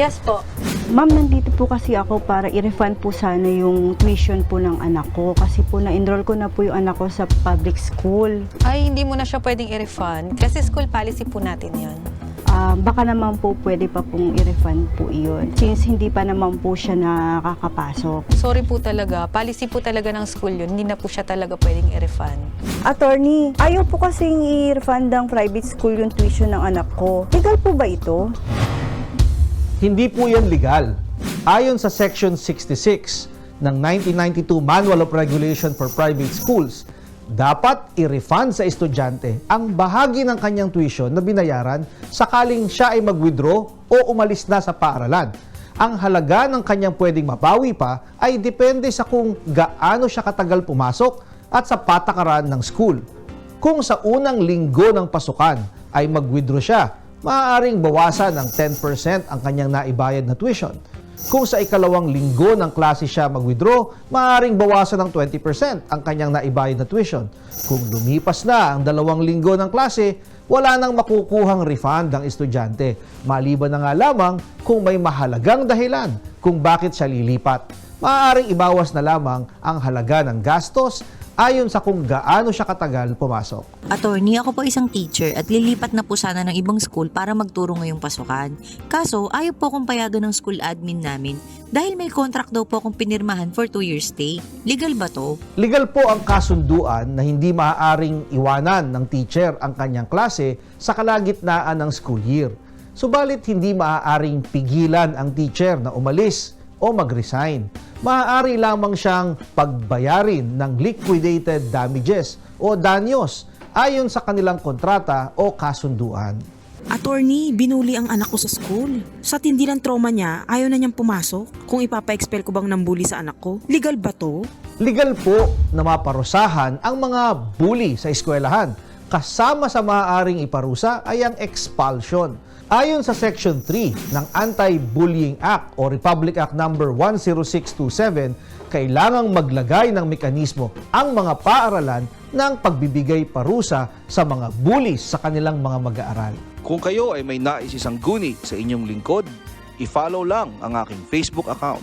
Yes po. Ma'am, nandito po kasi ako para i-refund po sana yung tuition po ng anak ko kasi po na-enroll ko na po yung anak ko sa public school. Ay, hindi mo na siya pwedeng i-refund kasi school policy po natin yon. Ah, baka naman po pwede pa pong i-refund po iyon since hindi pa naman po siya nakakapasok. Sorry po talaga. Policy po talaga ng school yun. Hindi na po siya talaga pwedeng i-refund. Attorney, ayaw po kasing i-refund ng private school yung tuition ng anak ko. Legal po ba ito? Hindi po yan legal. Ayon sa Section 66 ng 1992 Manual of Regulation for Private Schools, dapat i-refund sa estudyante ang bahagi ng kanyang tuition na binayaran sakaling siya ay mag-withdraw o umalis na sa paaralan. Ang halaga ng kanyang pwedeng mabawi pa ay depende sa kung gaano siya katagal pumasok at sa patakaran ng school. Kung sa unang linggo ng pasukan ay mag-withdraw siya, maaaring bawasan ng 10% ang kanyang naibayad na tuition. Kung sa ikalawang linggo ng klase siya mag-withdraw, maaaring bawasan ng 20% ang kanyang naibayad na tuition. Kung lumipas na ang dalawang linggo ng klase, wala nang makukuhang refund ang estudyante. Maliban na nga lamang kung may mahalagang dahilan kung bakit siya lilipat. Maaaring ibawas na lamang ang halaga ng gastos ayon sa kung gaano siya katagal pumasok. Attorney, ako po isang teacher at lilipat na po sana ng ibang school para magturo ngayong pasukan. Kaso, ayaw po akong payado ng school admin namin dahil may contract daw po akong pinirmahan for 2 years stay. Legal ba to? Legal po ang kasunduan na hindi maaaring iwanan ng teacher ang kanyang klase sa kalagitnaan ng school year. Subalit hindi maaaring pigilan ang teacher na umalis o mag-resign. Maaari lamang siyang pagbayarin ng liquidated damages o danyos ayon sa kanilang kontrata o kasunduan. Attorney, binuli ang anak ko sa school. Sa tindi ng trauma niya, ayaw na niyang pumasok. Kung ipapa-expel ko bang nambuli sa anak ko, legal ba to? Legal po na maparusahan ang mga bully sa eskwelahan. Kasama sa maaaring iparusa ay ang expulsion. Ayon sa Section 3 ng Anti-Bullying Act o Republic Act No. 10627, kailangang maglagay ng mekanismo ang mga paaralan ng pagbibigay parusa sa mga bullies sa kanilang mga mag-aaral. Kung kayo ay may nais isang guni sa inyong lingkod, i-follow lang ang aking Facebook account.